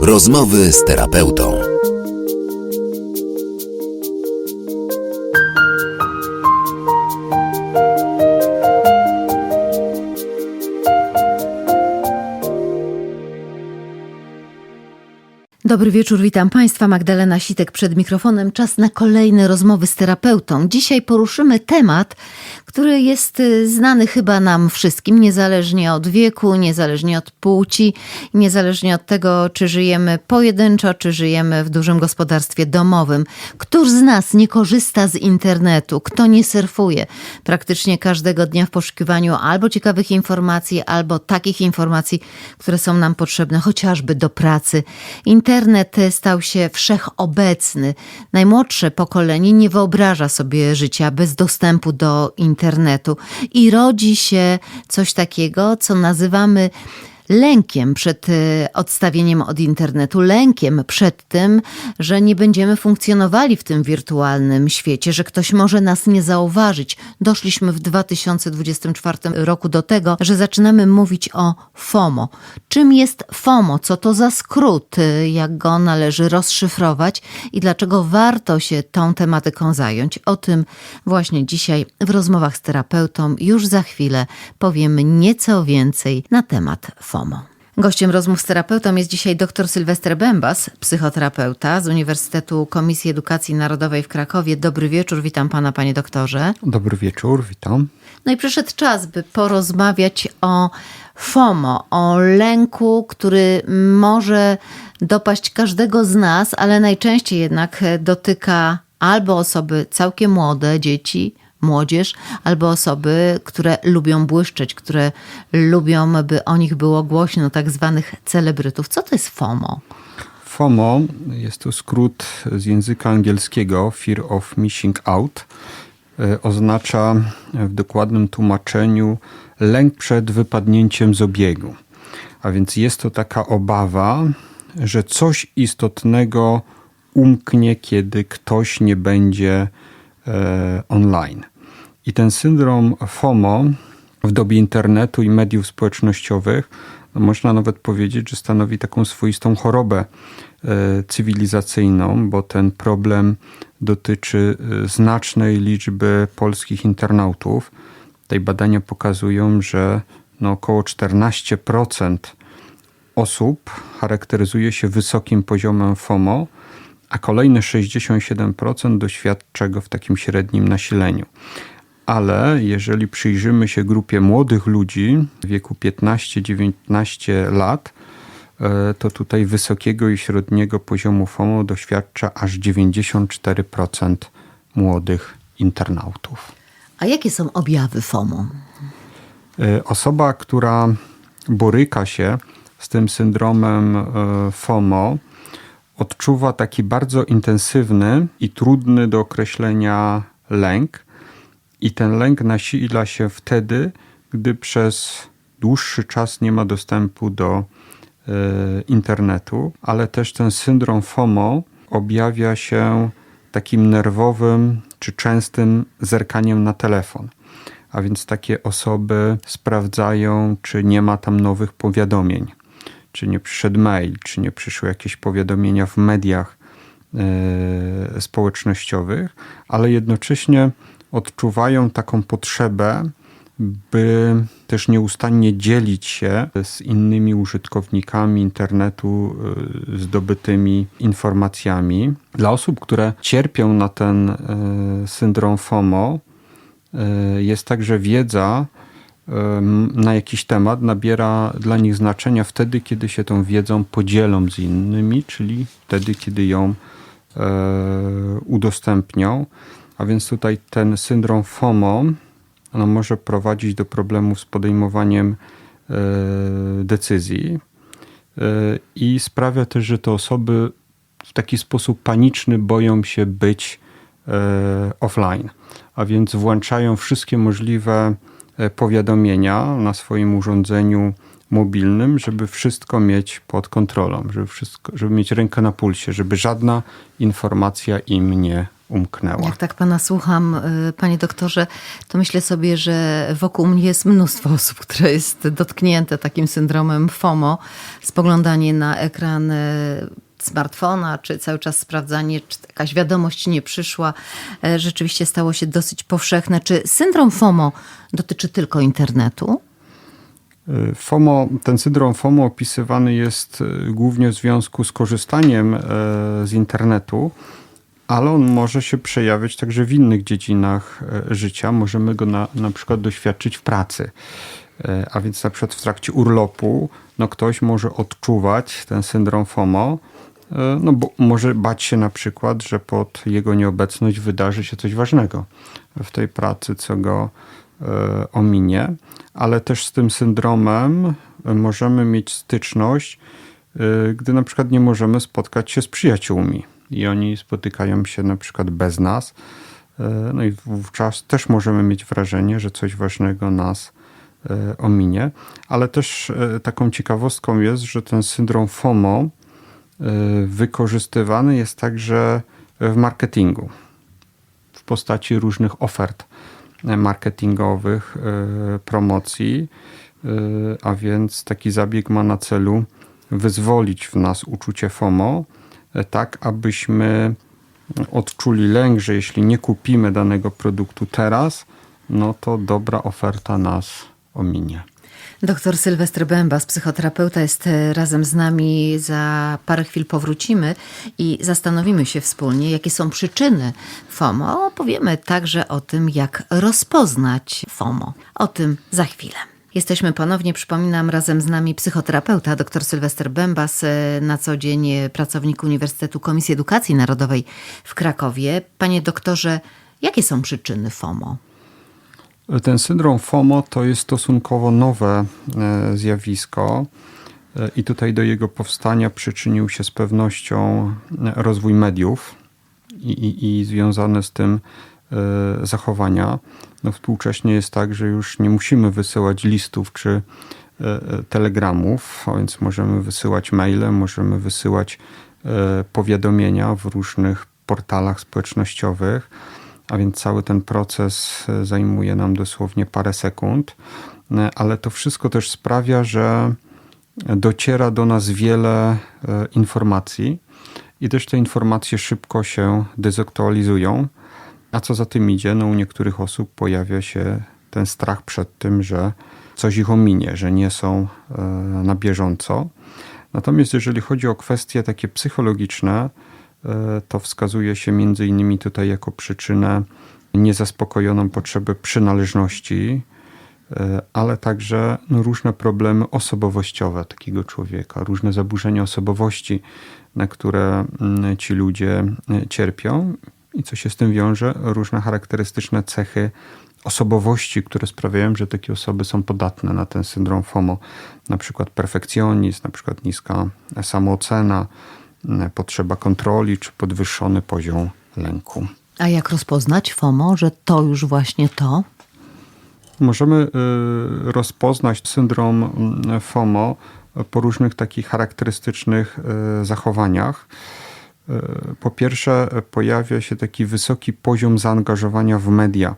Rozmowy z terapeutą. Dobry wieczór, witam Państwa. Magdalena Sitek przed mikrofonem. Czas na kolejne rozmowy z terapeutą. Dzisiaj poruszymy temat, który jest y, znany chyba nam wszystkim, niezależnie od wieku, niezależnie od płci, niezależnie od tego, czy żyjemy pojedynczo, czy żyjemy w dużym gospodarstwie domowym. Któż z nas nie korzysta z internetu? Kto nie surfuje praktycznie każdego dnia w poszukiwaniu albo ciekawych informacji, albo takich informacji, które są nam potrzebne, chociażby do pracy. Internet stał się wszechobecny. Najmłodsze pokolenie nie wyobraża sobie życia bez dostępu do internetu i rodzi się coś takiego, co nazywamy lękiem przed e, odstawieniem od internetu, lękiem przed tym, że nie będziemy funkcjonowali w tym wirtualnym świecie, że ktoś może nas nie zauważyć. Doszliśmy w 2024 roku do tego, że zaczynamy mówić o FOMO. Czym jest FOMO? Co to za skrót? E, Jak go należy rozszyfrować i dlaczego warto się tą tematyką zająć? O tym właśnie dzisiaj w rozmowach z terapeutą już za chwilę powiemy nieco więcej na temat FOMO. Gościem rozmów z terapeutą jest dzisiaj dr Sylwester Bębas, psychoterapeuta z Uniwersytetu Komisji Edukacji Narodowej w Krakowie. Dobry wieczór, witam pana, panie doktorze. Dobry wieczór, witam. No i przyszedł czas, by porozmawiać o FOMO, o lęku, który może dopaść każdego z nas, ale najczęściej jednak dotyka albo osoby całkiem młode, dzieci, młodzież, albo osoby, które lubią błyszczeć, które lubią, by o nich było głośno, tak zwanych celebrytów. Co to jest FOMO? FOMO jest to skrót z języka angielskiego Fear of Missing Out. E, Oznacza w dokładnym tłumaczeniu lęk przed wypadnięciem z obiegu. A więc jest to taka obawa, że coś istotnego umknie, kiedy ktoś nie będzie e, online. I ten syndrom FOMO w dobie internetu i mediów społecznościowych, no można nawet powiedzieć, że stanowi taką swoistą chorobę e, cywilizacyjną, bo ten problem dotyczy e, znacznej liczby polskich internautów. Tutaj badania pokazują, że no około 14% osób charakteryzuje się wysokim poziomem FOMO, a kolejne 67% doświadcza go w takim średnim nasileniu. Ale jeżeli przyjrzymy się grupie młodych ludzi w wieku 15-19 lat, e, to tutaj wysokiego i średniego poziomu FOMO doświadcza aż 94% młodych internautów. A jakie są objawy FOMO? E, Osoba, która boryka się z tym syndromem e, FOMO, odczuwa taki bardzo intensywny i trudny do określenia lęk. I ten lęk nasila się wtedy, gdy przez dłuższy czas nie ma dostępu do e, internetu, ale też ten syndrom FOMO objawia się takim nerwowym czy częstym zerkaniem na telefon. A więc takie osoby sprawdzają, czy nie ma tam nowych powiadomień, czy nie przyszedł mail, czy nie przyszły jakieś powiadomienia w mediach e, społecznościowych, ale jednocześnie odczuwają taką potrzebę, by też nieustannie dzielić się z innymi użytkownikami internetu y, zdobytymi informacjami. Dla osób, które cierpią na ten y, syndrom FOMO, y, jest także wiedza na jakiś temat nabiera dla nich znaczenia wtedy, kiedy się tą wiedzą podzielą z innymi, czyli wtedy, kiedy ją udostępnią. A więc tutaj ten syndrom FOMO ono może prowadzić do problemów z podejmowaniem e, decyzji e, i sprawia też, że te osoby w taki sposób paniczny boją się być e, offline, a więc włączają wszystkie możliwe powiadomienia na swoim urządzeniu mobilnym, żeby wszystko mieć pod kontrolą, żeby, wszystko, żeby mieć rękę na pulsie, żeby żadna informacja im nie umknęła. Jak tak pana słucham, y, panie doktorze, to myślę sobie, że wokół mnie jest mnóstwo osób, które jest dotknięte takim syndromem FOMO. Spoglądanie na ekran y, smartfona, czy cały czas sprawdzanie, czy jakaś wiadomość nie przyszła, y, rzeczywiście stało się dosyć powszechne. Czy syndrom FOMO dotyczy tylko internetu? FOMO, ten syndrom FOMO opisywany jest głównie w związku z korzystaniem z internetu, ale on może się przejawiać także w innych dziedzinach e, życia. Możemy go na, na przykład doświadczyć w pracy. E, A więc na przykład w trakcie urlopu no ktoś może odczuwać ten syndrom FOMO, e, no bo może bać się na przykład, że pod jego nieobecność wydarzy się coś ważnego w tej pracy, co go ominie, ale też z tym syndromem możemy mieć styczność, gdy na przykład nie możemy spotkać się z przyjaciółmi i oni spotykają się na przykład bez nas. E, No i wówczas też możemy mieć wrażenie, że coś ważnego nas e, ominie, ale też e, taką ciekawostką jest, że ten syndrom FOMO wykorzystywany jest także w marketingu. W postaci różnych ofert marketingowych, promocji, a więc taki zabieg ma na celu wyzwolić w nas uczucie FOMO, tak abyśmy odczuli lęk, że jeśli nie kupimy danego produktu teraz, no to dobra oferta nas ominie. Doktor Sylwester Bębas, psychoterapeuta, jest e, razem z nami. Za parę chwil powrócimy i zastanowimy się wspólnie, jakie są przyczyny FOMO. Opowiemy także o tym, jak rozpoznać FOMO. O tym za chwilę. Jesteśmy ponownie, przypominam, razem z nami psychoterapeuta dr Sylwester Bębas, e, na co dzień pracownik Uniwersytetu Komisji Edukacji Narodowej w Krakowie. Panie doktorze, jakie są przyczyny FOMO? Ten syndrom FOMO to jest stosunkowo nowe e, zjawisko e, i tutaj do jego powstania przyczynił się z pewnością rozwój mediów i, i, i związane z tym zachowania. No, współcześnie jest tak, że już nie musimy wysyłać listów czy e, e, telegramów, a więc możemy wysyłać maile, możemy wysyłać e, powiadomienia w różnych portalach społecznościowych a więc cały ten proces e, zajmuje nam dosłownie parę sekund, E, ale to wszystko też sprawia, że dociera do nas wiele e, informacji i też te informacje szybko się dezaktualizują. A co za tym idzie, no u niektórych osób pojawia się ten strach przed tym, że coś ich ominie, że nie są e, na bieżąco. Natomiast jeżeli chodzi o kwestie takie psychologiczne, e, to wskazuje się między innymi tutaj jako przyczynę niezaspokojoną potrzebę przynależności, e, ale także no, różne problemy osobowościowe takiego człowieka, różne zaburzenia osobowości, na które mm, ci ludzie cierpią i co się z tym wiąże, różne charakterystyczne cechy osobowości, które sprawiają, że takie osoby są podatne na ten syndrom FOMO, na przykład perfekcjonizm, na przykład niska samoocena, m, potrzeba kontroli czy podwyższony poziom lęku. A jak rozpoznać FOMO, że to już właśnie to? Możemy y, rozpoznać syndrom mm, FOMO po różnych takich charakterystycznych y, zachowaniach. Y, Po pierwsze, pojawia się taki wysoki poziom zaangażowania w media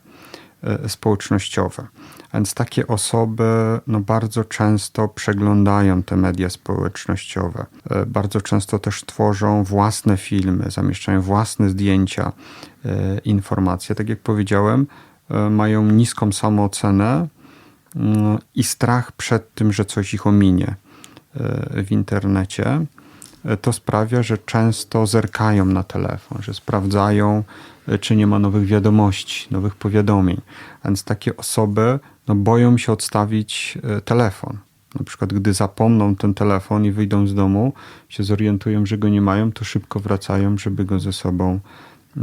y, społecznościowe. Więc takie osoby no, bardzo często przeglądają te media społecznościowe. Y, Bardzo często też tworzą własne filmy, zamieszczają własne zdjęcia, informacje. Tak jak powiedziałem, mają niską samoocenę y, i strach przed tym, że coś ich ominie w internecie to sprawia, że często zerkają na telefon, że sprawdzają, y, czy nie ma nowych wiadomości, nowych powiadomień. Więc takie osoby no, boją się odstawić y, telefon. Na przykład, gdy zapomną ten telefon i wyjdą z domu, się zorientują, że go nie mają, to szybko wracają, żeby go ze sobą y,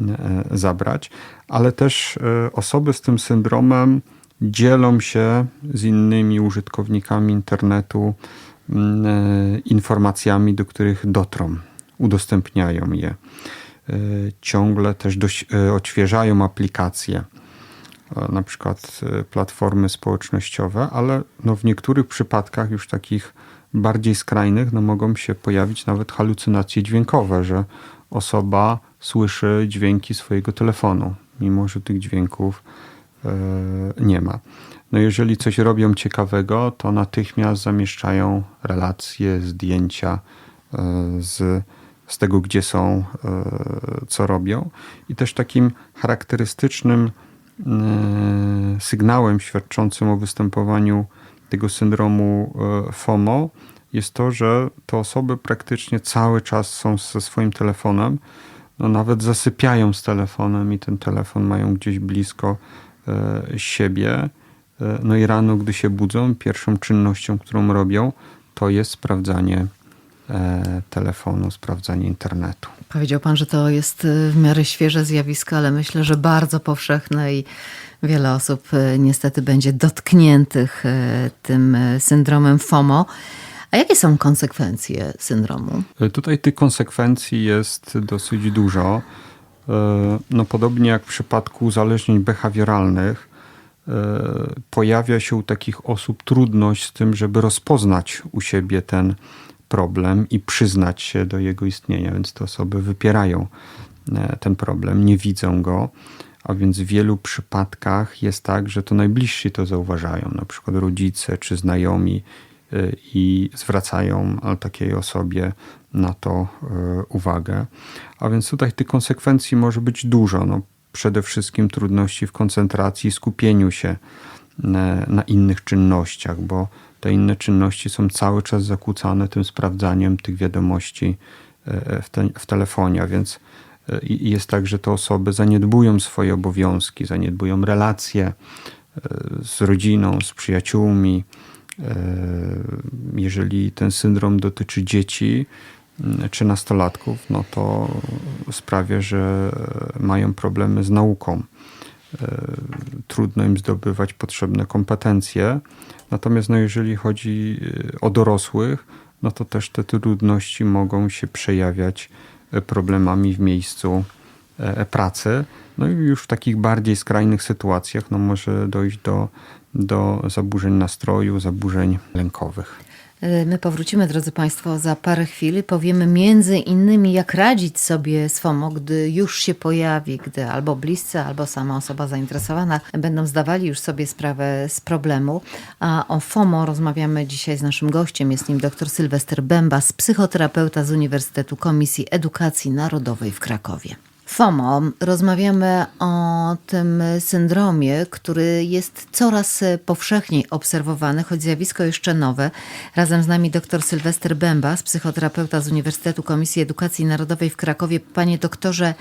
zabrać. Ale też osoby z tym syndromem dzielą się z innymi użytkownikami internetu e, informacjami, do których dotrą, udostępniają je. E, Ciągle też dość, e, odświeżają aplikacje, e, na przykład e, platformy społecznościowe, ale no w niektórych przypadkach już takich bardziej skrajnych no mogą się pojawić nawet halucynacje dźwiękowe, że osoba słyszy dźwięki swojego telefonu, mimo że tych dźwięków e, nie ma. No jeżeli coś robią ciekawego, to natychmiast zamieszczają relacje, zdjęcia e, z, z tego, gdzie są, e, co robią. I też takim charakterystycznym e, sygnałem świadczącym o występowaniu tego syndromu FOMO jest to, że te osoby praktycznie cały czas są ze swoim telefonem, no nawet zasypiają z telefonem i ten telefon mają gdzieś blisko siebie. E, No i rano, gdy się budzą, pierwszą czynnością, którą robią, to jest sprawdzanie e, telefonu, sprawdzanie internetu. Powiedział pan, że to jest y, w miarę świeże zjawisko, ale myślę, że bardzo powszechne i wiele osób niestety będzie dotkniętych tym syndromem FOMO. A jakie są konsekwencje syndromu? E, Tutaj tych konsekwencji jest dosyć dużo. E, No, podobnie jak w przypadku uzależnień behawioralnych, e, pojawia się u takich osób trudność z tym, żeby rozpoznać u siebie ten problem i przyznać się do jego istnienia, więc te osoby wypierają e, ten problem, nie widzą go. A więc w wielu przypadkach jest tak, że to najbliżsi to zauważają, na przykład rodzice czy znajomi, y, i zwracają e, takiej osobie na to e, uwagę. A więc tutaj tych konsekwencji może być dużo. No, przede wszystkim trudności w koncentracji skupieniu się na, na innych czynnościach, bo te inne czynności są cały czas zakłócane tym sprawdzaniem tych wiadomości e, w, te, w telefonie, więc e, jest tak, że te osoby zaniedbują swoje obowiązki, zaniedbują relacje e, z rodziną, z przyjaciółmi. E, Jeżeli ten syndrom dotyczy dzieci m, czy nastolatków, no to sprawia, że mają problemy z nauką. E, Trudno im zdobywać potrzebne kompetencje. Natomiast no, jeżeli chodzi e, o dorosłych, no to też te trudności mogą się przejawiać e, problemami w miejscu pracy. No i już w takich bardziej skrajnych sytuacjach no, może dojść do, do zaburzeń nastroju, zaburzeń lękowych. Y, My powrócimy, drodzy Państwo, za parę chwil powiemy między innymi, jak radzić sobie z FOMO, gdy już się pojawi, gdy albo bliscy, albo sama osoba zainteresowana będą zdawali już sobie sprawę z problemu. A o FOMO rozmawiamy dzisiaj z naszym gościem. Jest nim dr Sylwester Bębas, psychoterapeuta z Uniwersytetu Komisji Edukacji Narodowej w Krakowie. FOMO. Rozmawiamy o tym syndromie, który jest coraz powszechniej obserwowany, choć zjawisko jeszcze nowe. Razem z nami dr Sylwester Bębas, psychoterapeuta z Uniwersytetu Komisji Edukacji Narodowej w Krakowie. Panie doktorze,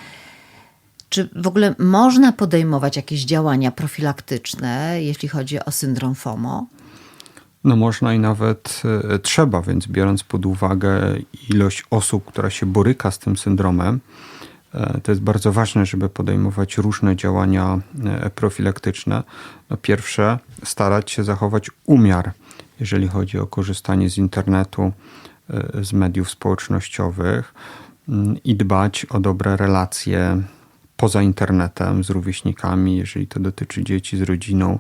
czy w ogóle można podejmować jakieś działania profilaktyczne, jeśli chodzi o syndrom FOMO? No można i nawet e, trzeba, więc biorąc pod uwagę ilość osób, która się boryka z tym syndromem, to jest bardzo ważne, żeby podejmować różne działania e, profilaktyczne. No pierwsze, starać się zachować umiar, jeżeli chodzi o korzystanie z internetu, e, z mediów społecznościowych mm, i dbać o dobre relacje poza internetem z rówieśnikami, jeżeli to dotyczy dzieci, z rodziną,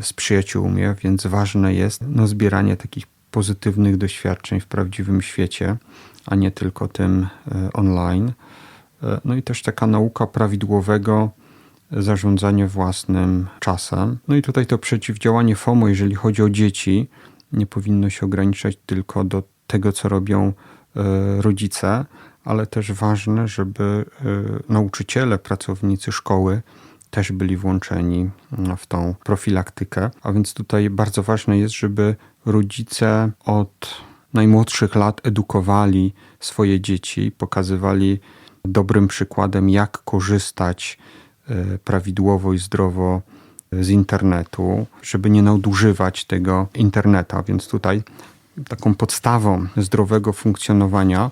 z przyjaciółmi, więc ważne jest no, zbieranie takich pozytywnych doświadczeń w prawdziwym świecie, a nie tylko tym e, online. E, No i też taka nauka prawidłowego zarządzania własnym czasem. No i tutaj to przeciwdziałanie FOMO, jeżeli chodzi o dzieci, nie powinno się ograniczać tylko do tego, co robią e, rodzice, ale też ważne, żeby e, nauczyciele, pracownicy szkoły też byli włączeni mm, w tą profilaktykę. A więc tutaj bardzo ważne jest, żeby rodzice od najmłodszych lat edukowali swoje dzieci, pokazywali dobrym przykładem, jak korzystać e, prawidłowo i zdrowo z internetu, żeby nie nadużywać tego interneta. Więc tutaj taką podstawą zdrowego funkcjonowania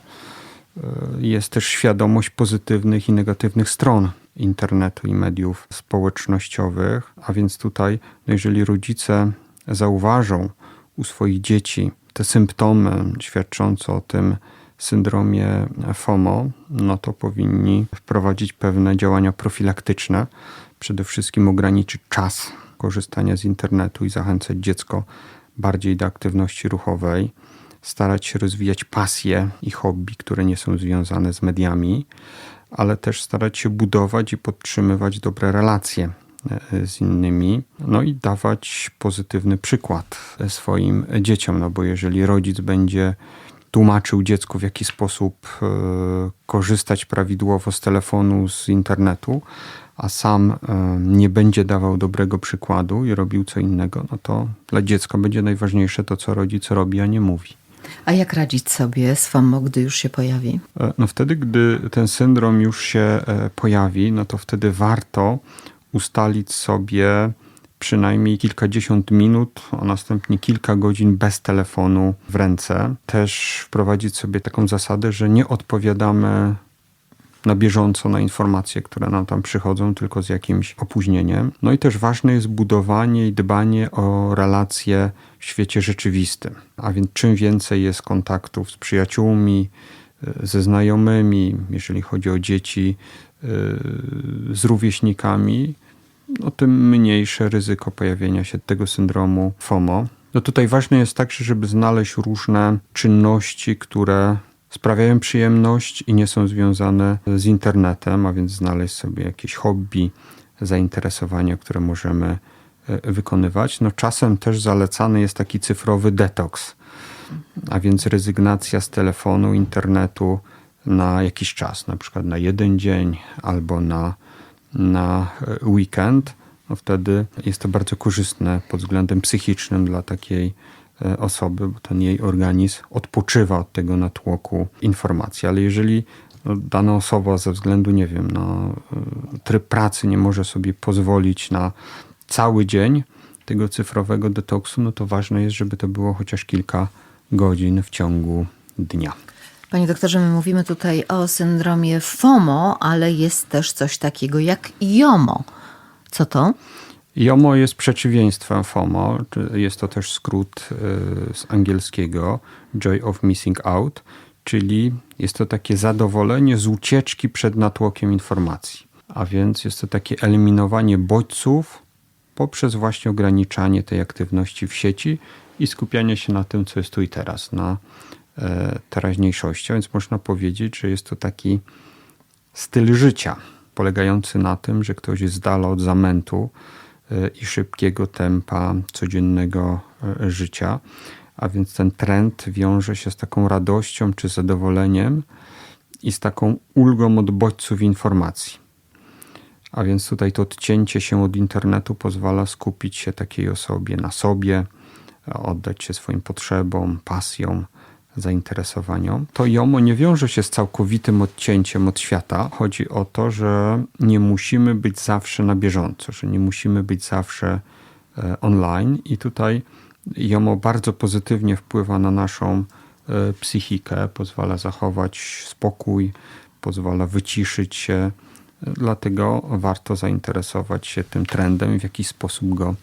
e, jest też świadomość pozytywnych i negatywnych stron internetu i mediów społecznościowych. A więc tutaj, no jeżeli rodzice zauważą u swoich dzieci te symptomy świadczące o tym syndromie FOMO, no to powinni wprowadzić pewne działania profilaktyczne. Przede wszystkim ograniczyć czas korzystania z internetu i zachęcać dziecko bardziej do aktywności ruchowej, starać się rozwijać pasje i hobby, które nie są związane z mediami, ale też starać się budować i podtrzymywać dobre relacje e, z innymi, no i dawać pozytywny przykład swoim dzieciom, no bo jeżeli rodzic będzie tłumaczył dziecku, w jaki sposób e, korzystać prawidłowo z telefonu, z internetu, a sam e, nie będzie dawał dobrego przykładu i robił co innego, no to dla dziecka będzie najważniejsze to, co rodzic robi, a nie mówi. A jak radzić sobie z FOMO, gdy już się pojawi? E, No wtedy, gdy ten syndrom już się pojawi, no to wtedy warto ustalić sobie przynajmniej kilkadziesiąt minut, a następnie kilka godzin bez telefonu w ręce. Też wprowadzić sobie taką zasadę, że nie odpowiadamy na bieżąco na informacje, które nam tam przychodzą, tylko z jakimś opóźnieniem. No i też ważne jest budowanie i dbanie o relacje w świecie rzeczywistym. A więc czym więcej jest kontaktów z przyjaciółmi, y, ze znajomymi, jeżeli chodzi o dzieci, y, z rówieśnikami, no tym mniejsze ryzyko pojawienia się tego syndromu FOMO. No tutaj ważne jest także, żeby znaleźć różne czynności, które sprawiają przyjemność i nie są związane z internetem, a więc znaleźć sobie jakieś hobby, zainteresowania, które możemy e, wykonywać. No czasem też zalecany jest taki cyfrowy detoks, a więc rezygnacja z telefonu, internetu na jakiś czas, na przykład na jeden dzień albo na, na e, weekend. No wtedy jest to bardzo korzystne pod względem psychicznym dla takiej e, osoby, bo ten jej organizm odpoczywa od tego natłoku informacji. Ale jeżeli no, dana osoba ze względu, nie wiem, na e, tryb pracy nie może sobie pozwolić na cały dzień tego cyfrowego detoksu, no to ważne jest, żeby to było chociaż kilka godzin w ciągu dnia. Panie doktorze, my mówimy tutaj o syndromie FOMO, ale jest też coś takiego jak JOMO. Co to? JOMO jest przeciwieństwem FOMO. Jest to też skrót y, z angielskiego Joy of Missing Out, czyli jest to takie zadowolenie z ucieczki przed natłokiem informacji. A więc jest to takie eliminowanie bodźców poprzez właśnie ograniczanie tej aktywności w sieci i skupianie się na tym, co jest tu i teraz, na e, teraźniejszości. A więc można powiedzieć, że jest to taki styl życia, polegający na tym, że ktoś jest z dala od zamętu e, i szybkiego tempa codziennego e, życia. A więc ten trend wiąże się z taką radością czy zadowoleniem i z taką ulgą od bodźców informacji. A więc tutaj to odcięcie się od internetu pozwala skupić się takiej osobie na sobie, oddać się swoim potrzebom, pasjom, zainteresowaniom. To JOMO nie wiąże się z całkowitym odcięciem od świata. Chodzi o to, że nie musimy być zawsze na bieżąco, że nie musimy być zawsze e, online i tutaj JOMO bardzo pozytywnie wpływa na naszą e, psychikę, pozwala zachować spokój, pozwala wyciszyć się. Dlatego warto zainteresować się tym trendem i w jakiś sposób go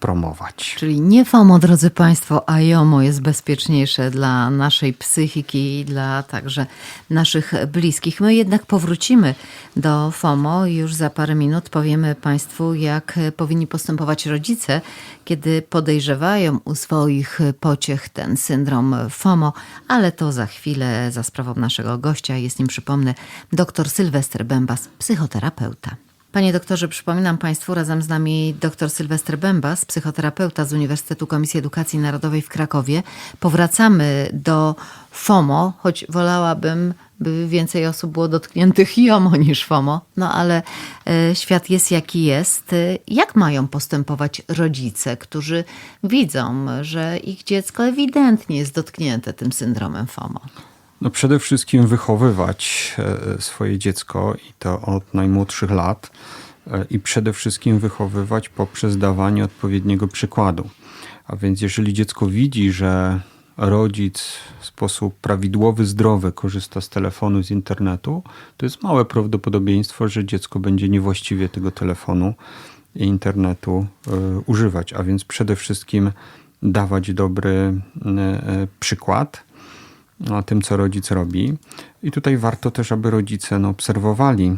promować. Czyli nie FOMO, drodzy Państwo, a JOMO jest bezpieczniejsze dla naszej psychiki i dla także naszych bliskich. My jednak powrócimy do FOMO już za parę minut powiemy Państwu, jak powinni postępować rodzice, kiedy podejrzewają u swoich pociech ten syndrom FOMO, ale to za chwilę za sprawą naszego gościa. Jest nim, przypomnę, dr Sylwester Bębas, psychoterapeuta. Panie doktorze, przypominam Państwu razem z nami dr Sylwester Bębas, psychoterapeuta z Uniwersytetu Komisji Edukacji Narodowej w Krakowie. Powracamy do FOMO, choć wolałabym, by więcej osób było dotkniętych JOMO niż FOMO, no ale e, świat jest jaki jest. Jak mają postępować rodzice, którzy widzą, że ich dziecko ewidentnie jest dotknięte tym syndromem FOMO? No przede wszystkim wychowywać e, swoje dziecko i to od najmłodszych lat e, i przede wszystkim wychowywać poprzez dawanie odpowiedniego przykładu. A więc jeżeli dziecko widzi, że rodzic w sposób prawidłowy, zdrowy korzysta z telefonu, z internetu, to jest małe prawdopodobieństwo, że dziecko będzie niewłaściwie tego telefonu i internetu e, używać. A więc przede wszystkim dawać dobry przykład tym, co rodzic robi. I tutaj warto też, aby rodzice no, obserwowali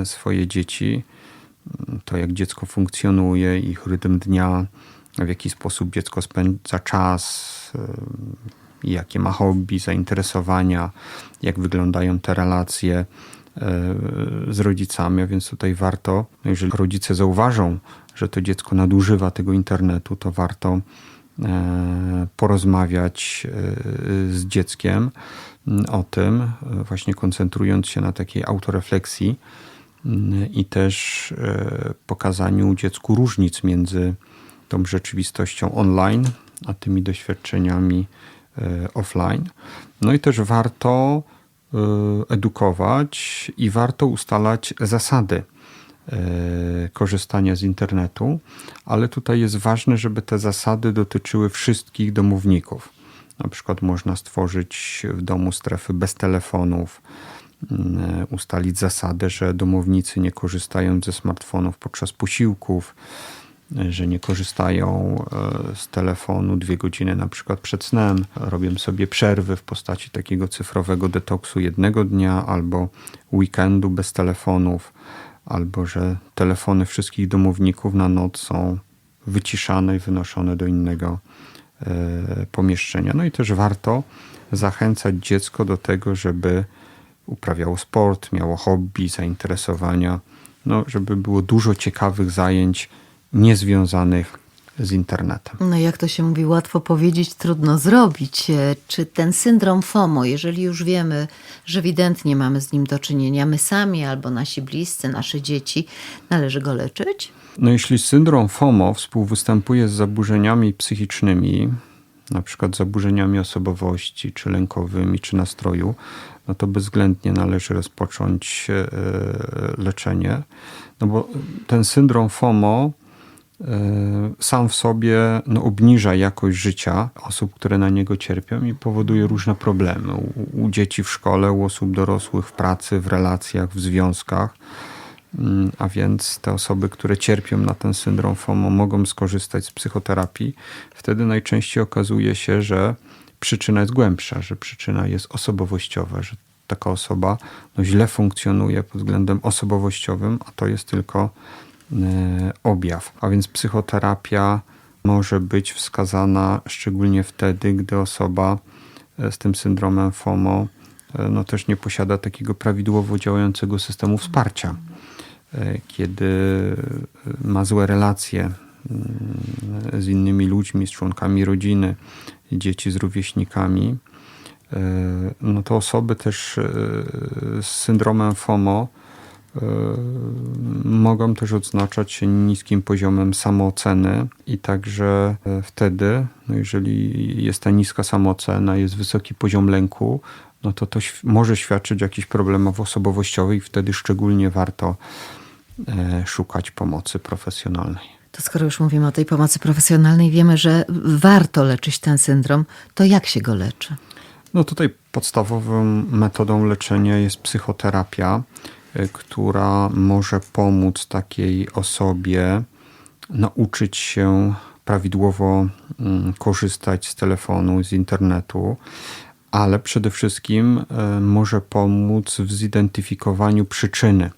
e, swoje dzieci, to jak dziecko funkcjonuje, ich rytm dnia, w jaki sposób dziecko spędza czas, e, jakie ma hobby, zainteresowania, jak wyglądają te relacje e, z rodzicami, a więc tutaj warto, jeżeli rodzice zauważą, że to dziecko nadużywa tego internetu, to warto porozmawiać e, z dzieckiem mm, o tym, e, właśnie koncentrując się na takiej autorefleksji mm, i też e, pokazaniu dziecku różnic między tą rzeczywistością online, a tymi doświadczeniami e, offline. No i też warto e, edukować i warto ustalać zasady e, korzystania z internetu, ale tutaj jest ważne, żeby te zasady dotyczyły wszystkich domowników. Na przykład można stworzyć w domu strefy bez telefonów, mm, ustalić zasadę, że domownicy nie korzystają ze smartfonów podczas posiłków, że nie korzystają e, z telefonu dwie godziny na przykład przed snem, robią sobie przerwy w postaci takiego cyfrowego detoksu jednego dnia albo weekendu bez telefonów, albo że telefony wszystkich domowników na noc są wyciszane i wynoszone do innego e, pomieszczenia. No i też warto zachęcać dziecko do tego, żeby uprawiało sport, miało hobby, zainteresowania, no, żeby było dużo ciekawych zajęć niezwiązanych z internetem. No jak to się mówi, łatwo powiedzieć, trudno zrobić. E, Czy ten syndrom FOMO, jeżeli już wiemy, że ewidentnie mamy z nim do czynienia, my sami albo nasi bliscy, nasze dzieci, należy go leczyć? No jeśli syndrom FOMO współwystępuje z zaburzeniami psychicznymi, na przykład zaburzeniami osobowości, czy lękowymi, czy nastroju, no to bezwzględnie należy rozpocząć e, leczenie. No bo ten syndrom FOMO e, sam w sobie no, obniża jakość życia osób, które na niego cierpią i powoduje różne problemy. U, u dzieci w szkole, u osób dorosłych w pracy, w relacjach, w związkach. Mm, A więc te osoby, które cierpią na ten syndrom FOMO, mogą skorzystać z psychoterapii. Wtedy najczęściej okazuje się, że przyczyna jest głębsza, że przyczyna jest osobowościowa, że taka osoba no, źle funkcjonuje pod względem osobowościowym, a to jest tylko objaw. A więc psychoterapia może być wskazana szczególnie wtedy, gdy osoba e, z tym syndromem FOMO e, no, też nie posiada takiego prawidłowo działającego systemu wsparcia e, kiedy ma złe relacje mm, z innymi ludźmi, z członkami rodziny, dzieci z rówieśnikami, e, no to osoby też e, z syndromem FOMO e, mogą też odznaczać się niskim poziomem samooceny i także e, wtedy, no jeżeli jest ta niska samoocena, jest wysoki poziom lęku, no to to może świadczyć o jakichś problemach osobowościowych i wtedy szczególnie warto e, szukać pomocy profesjonalnej. To skoro już mówimy o tej pomocy profesjonalnej, wiemy, że warto leczyć ten syndrom, to jak się go leczy? No tutaj podstawową metodą leczenia jest psychoterapia, która może pomóc takiej osobie nauczyć się prawidłowo mm, korzystać z telefonu, z internetu, ale przede wszystkim y, może pomóc w zidentyfikowaniu przyczyny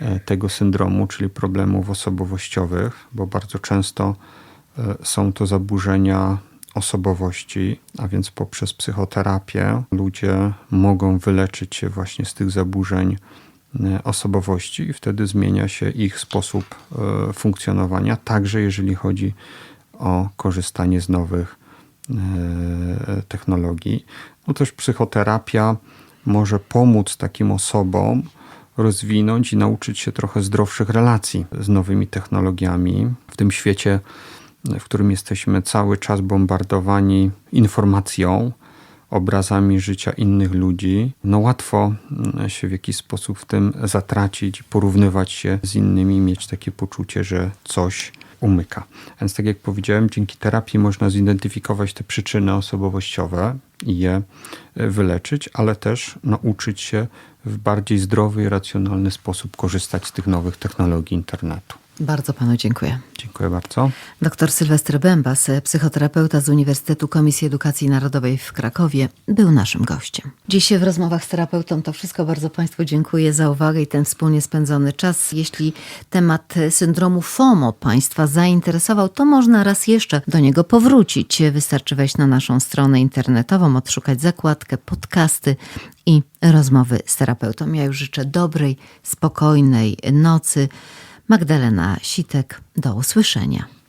e, tego syndromu, czyli problemów osobowościowych, bo bardzo często są to zaburzenia osobowości, a więc poprzez psychoterapię ludzie mogą wyleczyć się właśnie z tych zaburzeń osobowości i wtedy zmienia się ich sposób e, funkcjonowania, także jeżeli chodzi o korzystanie z nowych e, technologii. No też psychoterapia może pomóc takim osobom rozwinąć i nauczyć się trochę zdrowszych relacji z nowymi technologiami. W tym świecie, w którym jesteśmy cały czas bombardowani informacją, obrazami życia innych ludzi, no łatwo mm, się w jakiś sposób w tym zatracić, porównywać się z innymi, mieć takie poczucie, że coś umyka. Więc tak jak powiedziałem, dzięki terapii można zidentyfikować te przyczyny osobowościowe i je e, wyleczyć, ale też nauczyć się w bardziej zdrowy i racjonalny sposób korzystać z tych nowych technologii internetu. Bardzo panu dziękuję. Dziękuję bardzo. Dr Sylwester Bębas, psychoterapeuta z Uniwersytetu Komisji Edukacji Narodowej w Krakowie, był naszym gościem. Dziś w rozmowach z terapeutą to wszystko. Bardzo Państwu dziękuję za uwagę i ten wspólnie spędzony czas. Jeśli temat syndromu FOMO Państwa zainteresował, to można raz jeszcze do niego powrócić. Wystarczy wejść na naszą stronę internetową, odszukać zakładkę podcasty i rozmowy z terapeutą. Ja już życzę dobrej, spokojnej nocy. Magdalena Sitek, do usłyszenia.